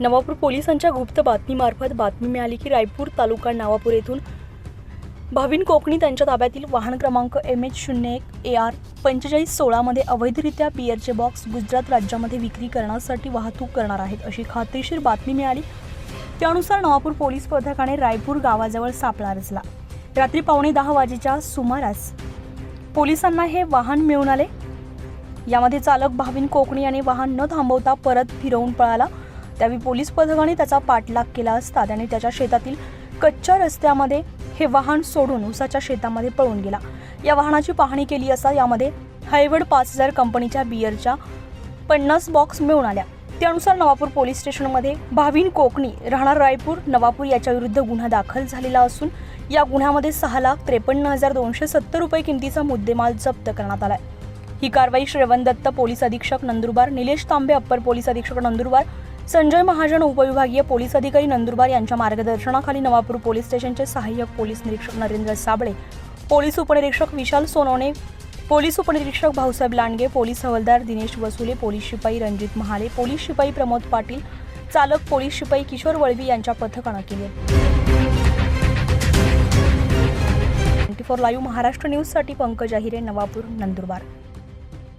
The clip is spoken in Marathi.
नवापूर पोलिसांच्या गुप्त बातमीमार्फत बातमी मिळाली की रायपूर तालुका नवापूर येथून भाविन कोकणी त्यांच्या ताब्यातील वाहन क्रमांक एम एच शून्य एक ए आर पंचेचाळीस सोळामध्ये अवैधरित्या बियरचे बॉक्स गुजरात राज्यामध्ये विक्री करण्यासाठी वाहतूक करणार आहेत अशी खात्रीशीर बातमी मिळाली. त्यानुसार नवापूर पोलीस पथकाने रायपूर गावाजवळ सापळा रचला. रात्री पावणे दहा वाजेच्या सुमारास पोलिसांना हे वाहन मिळून आले. यामध्ये चालक भाविन कोकणी याने वाहन न थांबवता परत फिरवून पळाला. त्यावेळी पोलीस पथकाने त्याचा पाठलाग केला असता त्याने त्याच्या शेतातील कच्च्या रस्त्यामध्ये हे वाहन सोडून उसाच्या शेतामध्ये पळून गेला. या वाहनाची पाहणी केली असता यामध्ये हायवड पाच हजार कंपनीच्या बियरच्या पन्नास बॉक्स मिळून आल्या. त्यानुसार नवापूर पोलीस स्टेशनमध्ये भावीन कोकणी राहणार रायपूर नवापूर याच्या विरुद्ध गुन्हा दाखल झालेला असून या गुन्ह्यामध्ये सहा लाख त्रेपन्न हजार दोनशे सत्तर रुपये किमतीचा मुद्देमाल जप्त करण्यात आलाय. ही कारवाई श्रवण दत्त पोलीस अधीक्षक नंदुरबार निलेश तांबे अप्पर पोलीस अधीक्षक नंदुरबार संजय महाजन उपविभागीय पोलीस अधिकारी नंदुरबार यांच्या मार्गदर्शनाखाली नवापूर पोलीस स्टेशनचे सहाय्यक पोलीस निरीक्षक नरेंद्र साबळे पोलीस उपनिरीक्षक विशाल सोनवणे पोलीस उपनिरीक्षक भाऊसाहेब लांडगे पोलीस हवालदार दिनेश वसुले पोलीस शिपाई रणजित महाले पोलीस शिपाई प्रमोद पाटील चालक पोलीस शिपाई किशोर वळवी यांच्या पथकानं केले. ट्वेंटी फोर लाईव्ह महाराष्ट्र न्यूजसाठी पंकज अहिरे नवापूर नंदुरबार.